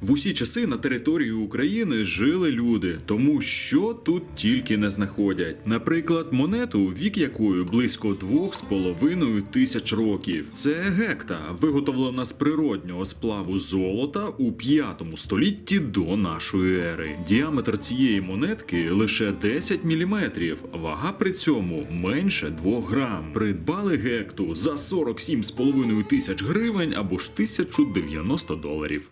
В усі часи на території України жили люди, тому що тут тільки не знаходять. Наприклад, монету, вік якої близько двох з половиною тисяч років. Це гекта, виготовлена з природнього сплаву золота у 5 столітті до нашої ери. Діаметр цієї монетки лише 10 мм, вага при цьому менше 2 грам. Придбали гекту за 47,5 тисяч гривень або ж 1090 доларів.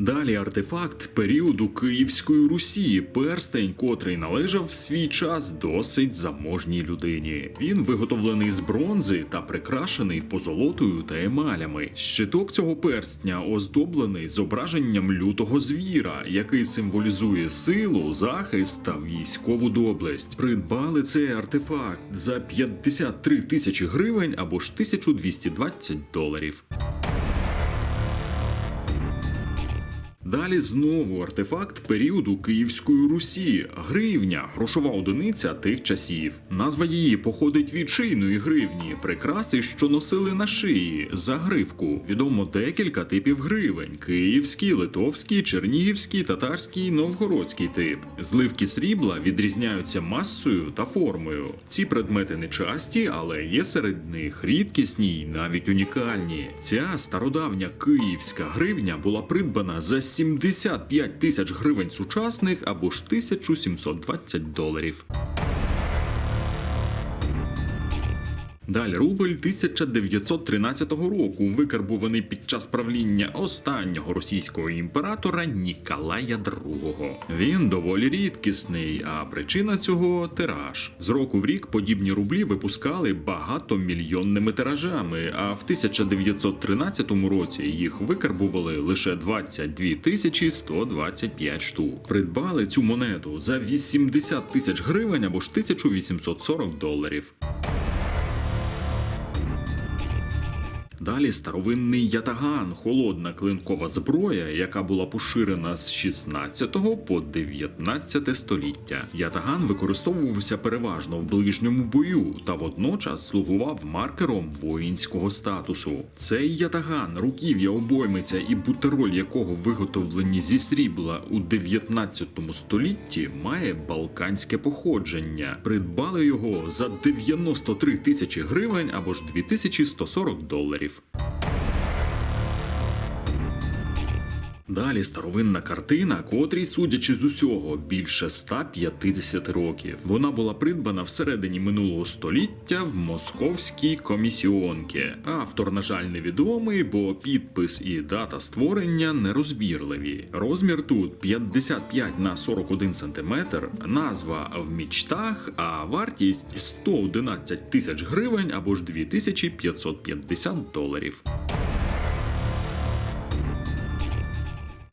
Далі артефакт періоду Київської Русі, перстень, котрий належав в свій час досить заможній людині. Він виготовлений з бронзи та прикрашений позолотою та емалями. Щиток цього перстня оздоблений зображенням лютого звіра, який символізує силу, захист та військову доблесть. Придбали цей артефакт за 53 тисячі гривень або ж 1220 доларів. Далі знову артефакт періоду Київської Русі, гривня, грошова одиниця тих часів. Назва її походить від шийної гривні, прикраси, що носили на шиї, загривку. Відомо декілька типів гривень: київський, литовський, чернігівський, татарський, новгородський тип. Зливки срібла відрізняються масою та формою. Ці предмети не часті, але є серед них рідкісні й навіть унікальні. Ця стародавня київська гривня була придбана за 75 тисяч гривень сучасних або ж 1720 доларів. Далі рубль 1913 року, викарбуваний під час правління останнього російського імператора Ніколая II. Він доволі рідкісний, а причина цього тираж. З року в рік подібні рублі випускали багатомільйонними тиражами, а в 1913 році їх викарбували лише 22 тисячі 125 штук. Придбали цю монету за 80 тисяч гривень або ж 1840 доларів. Далі старовинний ятаган, холодна клинкова зброя, яка була поширена з 16 по 19 століття. Ятаган використовувався переважно в ближньому бою та водночас слугував маркером воїнського статусу. Цей ятаган, руків'я обоймиця і бутероль якого виготовлені зі срібла у 19 столітті, має балканське походження. Придбали його за 93 тисячі гривень або ж 2140 доларів. Dave. Далі старовинна картина, котрій, судячи з усього, більше 150 років. Вона була придбана всередині минулого століття в московській комісіонці. Автор, на жаль, невідомий, бо підпис і дата створення нерозбірливі. Розмір тут 55 на 41 см, назва в мічтах, а вартість 111 тисяч гривень або ж 2550 доларів.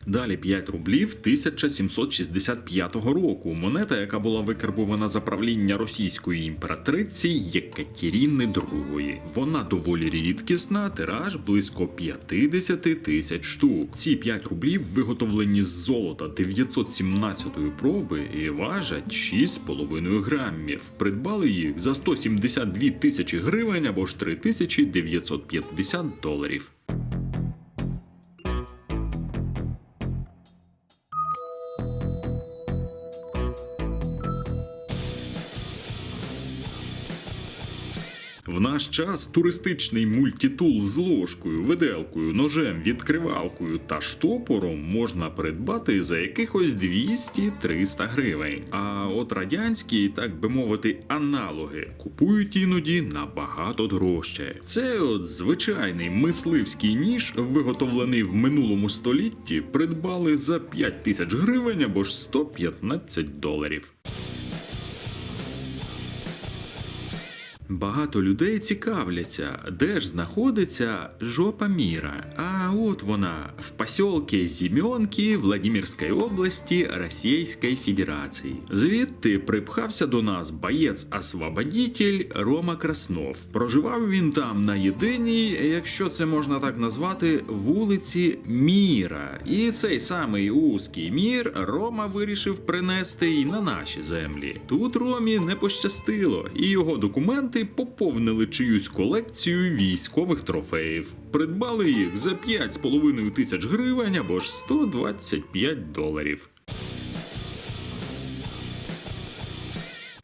Далі 5 рублів 1765 року. Монета, яка була викарбована за правління російської імператриці Єкатеріни II. Вона доволі рідкісна, тираж близько 50 тисяч штук. Ці 5 рублів виготовлені з золота 917 проби і важать 6,5 грамів. Придбали їх за 172 тисячі гривень або ж 3950 доларів. В наш час туристичний мультитул з ложкою, виделкою, ножем, відкривалкою та штопором можна придбати за якихось 200-300 гривень. А от радянські, так би мовити, аналоги купують іноді набагато дорожче. Це от звичайний мисливський ніж, виготовлений в минулому столітті, придбали за 5 тисяч гривень або ж 115 доларів. Багато людей цікавляться, де ж знаходиться жопа міра. А А от вона в поселке Зімьонки Владимирської області Російської Федерації. Звідти припхався до нас боєць-освободитель Рома Краснов. Проживав він там на єдиній, якщо це можна так назвати, вулиці Міра. І цей самий узкий мір Рома вирішив принести і на наші землі. Тут Ромі не пощастило, і його документи поповнили чиюсь колекцію військових трофеїв. Придбали їх за 5,5 тисяч гривень або ж 125 доларів.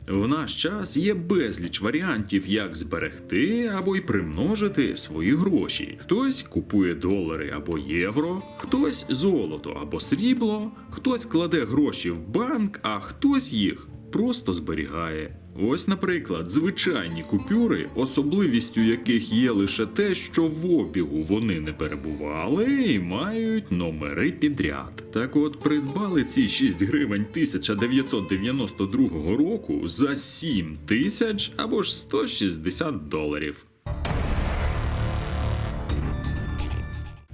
В наш час є безліч варіантів, як зберегти або й примножити свої гроші. Хтось купує долари або євро, хтось золото або срібло, хтось кладе гроші в банк, а хтось їх просто зберігає. Ось, наприклад, звичайні купюри, особливістю яких є лише те, що в обігу вони не перебували і мають номери підряд. Так от придбали ці 6 гривень 1992 року за 7 тисяч або ж 160 доларів.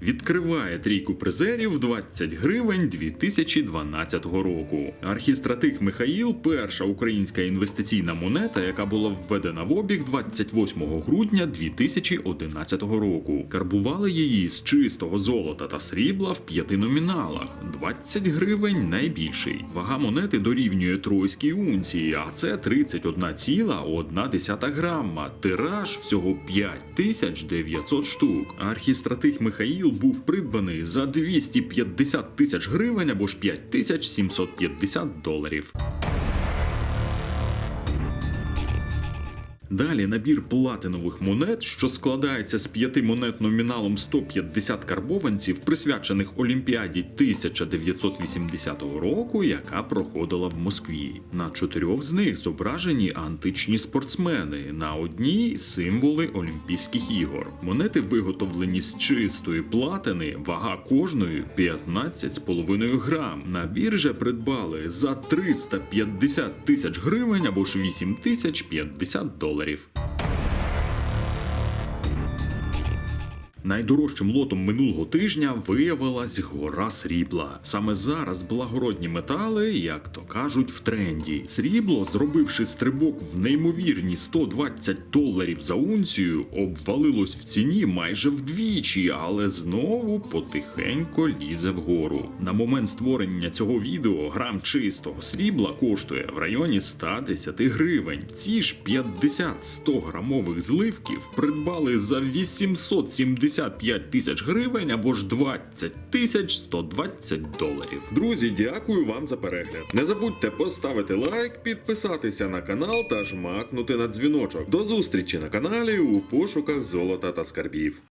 Відкриває трійку призерів 20 гривень 2012 року. Архістратик Михаїл перша українська інвестиційна монета, яка була введена в обіг 28 грудня 2011 року. Карбували її з чистого золота та срібла в п'яти номіналах. 20 гривень найбільший. Вага монети дорівнює тройській унції, а це 31,1 грама. Тираж всього 5900 штук. Архістратих Михаїл був придбаний за 250 тисяч гривень або ж 5750 доларів. Далі набір платинових монет, що складається з п'яти монет номіналом 150 карбованців, присвячених Олімпіаді 1980 року, яка проходила в Москві. На чотирьох з них зображені античні спортсмени, на одній символи Олімпійських ігор. Монети виготовлені з чистої платини, вага кожної 15,5 грам. Набір же придбали за 350 тисяч гривень або ж 8 тисяч 50 доларів спонсорів. Найдорожчим лотом минулого тижня виявилась гора срібла. Саме зараз благородні метали, як то кажуть, в тренді. Срібло, зробивши стрибок в неймовірні 120 доларів за унцію, обвалилось в ціні майже вдвічі, але знову потихенько лізе вгору. На момент створення цього відео грам чистого срібла коштує в районі 110 гривень. Ці ж 50-100 грамових зливків придбали за 870 55 тисяч гривень або ж 20 тисяч 120 доларів. Друзі, дякую вам за перегляд. Не забудьте поставити лайк, підписатися на канал та жмакнути на дзвіночок. До зустрічі на каналі у пошуках золота та скарбів.